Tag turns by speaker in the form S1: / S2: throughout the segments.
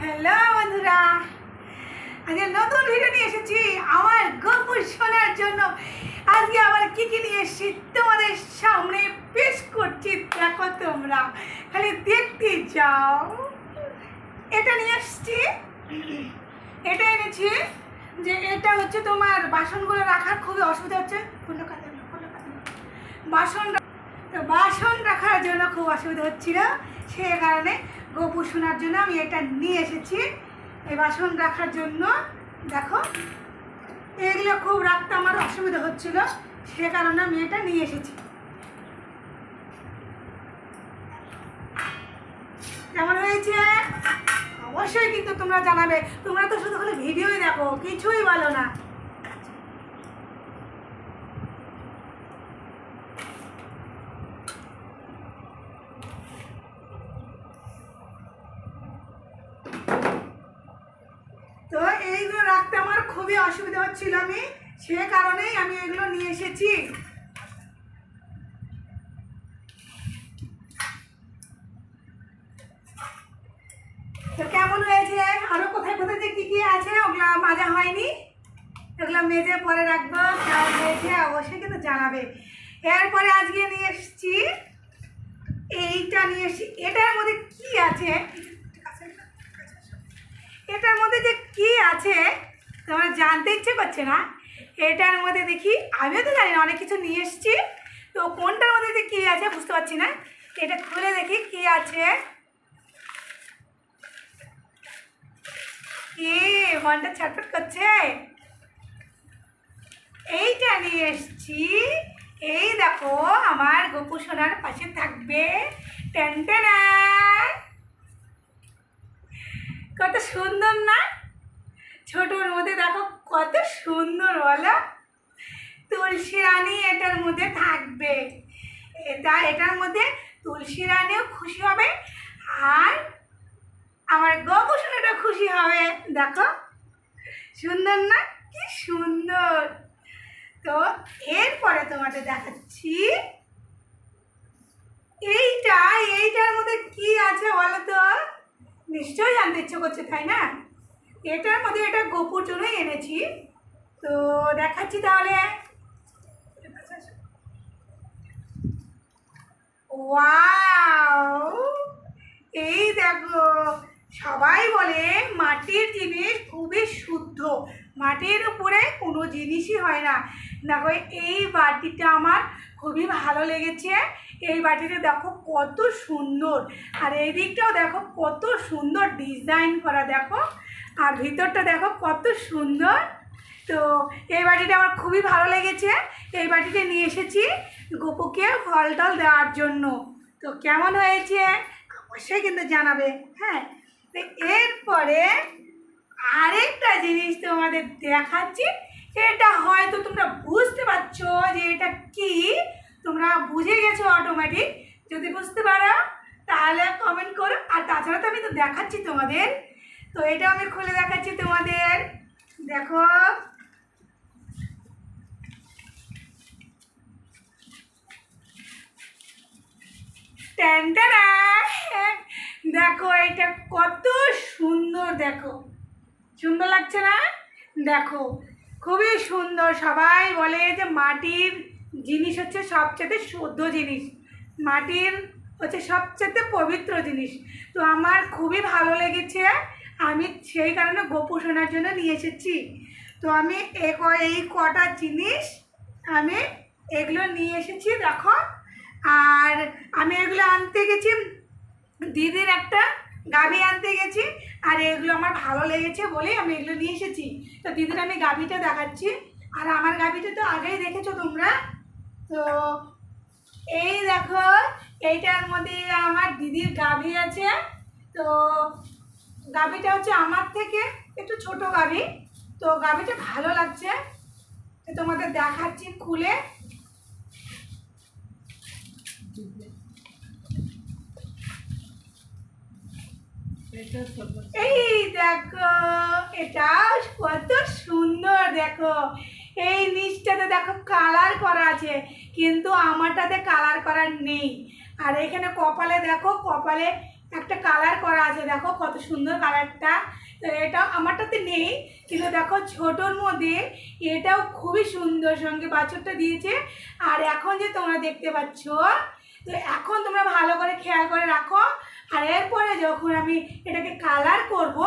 S1: Hello বন্ধুরা। আজকে নতুন ভিডিও নিয়ে এসেছি আমার গল্প শোনার জন্য। আজকে আবার কি কি নিয়ে এসেছি তোমাদের সামনে পেশ করছি দেখো তোমরা। খালি দেখতে যাও। এটা নিয়ে এসেছি। এটা এনেছি যে এটা হচ্ছে তোমার বাসনগুলো রাখার খুবই অসুবিধা হচ্ছে। কোনটা কাটে না, কোনটা কাটে না। বাসন বাসন রাখার জন্য খুব অসুবিধা হচ্ছিল। সেই কারণে গোপু শোনার জন্য আমি এটা নিয়ে এসেছি। এই বাসন রাখার জন্য, দেখো, এগুলো খুব রাখতে আমার অসুবিধা হচ্ছিল, সে কারণে আমি এটা নিয়ে এসেছি। কেমন হয়েছে? অবশ্যই কিন্তু তোমরা জানাবে। তোমরা তো শুধু খালি ভিডিওই দেখো, কিছুই বলো না তো এইগুলো রাখতে আমার খুবই অসুবিধা হচ্ছিল। আমি সে কারণেই আমি এগুলো নিয়ে এসেছি। তো কেমন হয়েছে? আরও কোথায় কোথায় যে কি কি আছে ওগুলো মাজা হয়নি? এগুলো মেজে পরে রাখব। কেমন হয়েছে? অবশ্যই কিন্তু জানাবে। এরপরে আজকে নিয়ে এসেছি এইটা নিয়ে এসেছি এটার মধ্যে কি আছে এটার মধ্যে যে কি আছে, তোমার জানতে ইচ্ছে করছে না। এটার মধ্যে দেখি, আমিও তো জানি না, অনেক কিছু নিয়ে এসেছি। তো কোনটার মধ্যে যে কী আছে বুঝতে পারছি না। এটা খুলে দেখি, কি আছে? কি মনটা ছটফট করছে? এইটা নিয়ে এসছি। এই দেখো, আমার গোপু সোনার পাশে থাকবে। টেনটেনা কত সুন্দর না? ছোটোর মধ্যে দেখো কত সুন্দর বলো। তুলসী রানী এটার মধ্যে থাকবে। এটা, এটার মধ্যে তুলসী রানীও খুশি হবে আর আমার গবেষণাটা খুশি হবে। দেখো, সুন্দর না? কি সুন্দর। তো এরপরে তোমাদের দেখাচ্ছি, এইটা, এইটার মধ্যে কি আছে বলো তো? নিশ্চয়ই জানতে ইচ্ছে করছে, তাই না? এটার মধ্যে এটা গোপুর জন্যই এনেছি। তো দেখাচ্ছি তাহলে। এই দেখো, সবাই বলে মাটির জিনিস খুবই শুদ্ধ। মাটির উপরে কোনো জিনিসই হয় না। দেখো, এই বাটিটা আমার খুবই ভালো লেগেছে। এই বাটিটা দেখো কত সুন্দর। আর এই দিকটাও দেখো কত সুন্দর ডিজাইন করা, দেখো। আর ভিতরটা দেখো কত সুন্দর। তো এই বাটিটা আমার খুবই ভালো লেগেছে। এই বাটিটা নিয়ে এসেছি গোপুকে ফল টল দেওয়ার জন্য। তো কেমন হয়েছে? অবশ্যই কিন্তু জানাবে। হ্যাঁ তো এরপরে আরেকটা জিনিস তোমাদের দেখাচ্ছি। এটা হয়তো তোমরা বুঝতে পারছ যে এটা কি। তোমরা বুঝে গেছো অটোমেটিক যদি বুঝতে পারো, তাহলে কমেন্ট করো। আর তাছাড়া তো আমি তো দেখাচ্ছি তোমাদের। তো এটা আমি খুলে দেখাচ্ছি তোমাদের। দেখো। দেখো, এটা কত সুন্দর, দেখো। সুন্দর লাগছে না? দেখো, খুবই সুন্দর। সবাই বলে যে মাটির জিনিস হচ্ছে সবচেয়ে শুদ্ধ জিনিস। মাটির হচ্ছে সবচেয়ে পবিত্র জিনিস। তো আমার খুবই ভালো লেগেছে। আমি সেই কারণে গোপু শোনার জন্য নিয়ে এসেছি। তো আমি এই কটা জিনিস আমি এগুলো নিয়ে এসেছি, দেখো। আর আমি এগুলো আনতে গেছি, দিদির একটা গাভি আনতে গেছি, আর এগুলো আমার ভালো লেগেছে বলেই আমি এগুলো নিয়ে এসেছি। তো দিদির আমি গাভিটা দেখাচ্ছি, আর আমার গাভিটা তো আগেই দেখেছ তোমরা। তো এই দেখো, এইটার মধ্যে আমার দিদির গাভি আছে। তো গাভিটা হচ্ছে আমার থেকে একটু ছোট গাভি। তো গাভিটা ভালো লাগছে। তোমাদের দেখাচ্ছি খুলে। এই দেখো, এটা কত সুন্দর দেখো। এই নিচটাতে দেখো কালার করা আছে, কিন্তু আমারটাতে কালার করার নেই। আর এখানে কপালে দেখো, কপালে একটা কালার করা আছে, দেখো কত সুন্দর কালারটা তো এটা আমারটাতে নেই, কিন্তু দেখো ছোটোর মধ্যে এটাও খুবই সুন্দর, সঙ্গে বাছরটা দিয়েছে। আর এখন যে তোমরা দেখতে পাচ্ছ, তো এখন তোমরা ভালো করে খেয়াল করে রাখো আর এরপরে যখন আমি এটাকে কালার করব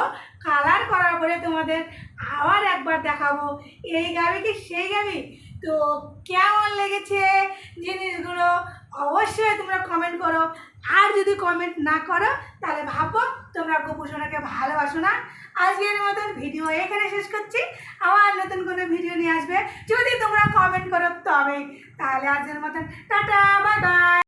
S1: কালার করার পরে তোমাদের আবার একবার দেখাবো। এই গাবি কি সেই গাবি? তো কেমন লেগেছে জিনিসগুলো অবশ্যই তোমরা কমেন্ট করো। আর যদি কমেন্ট না করো, তাহলে ভাবো তোমরা গোপুসোনাকে ভালোবাসো না। আজকের মতন ভিডিও এখানে শেষ করছি। আবার নতুন কোনো ভিডিও নিয়ে আসবে। যদি তোমরা কমেন্ট করো তবে তাহলে আজকের মতন টাটা বাই বাই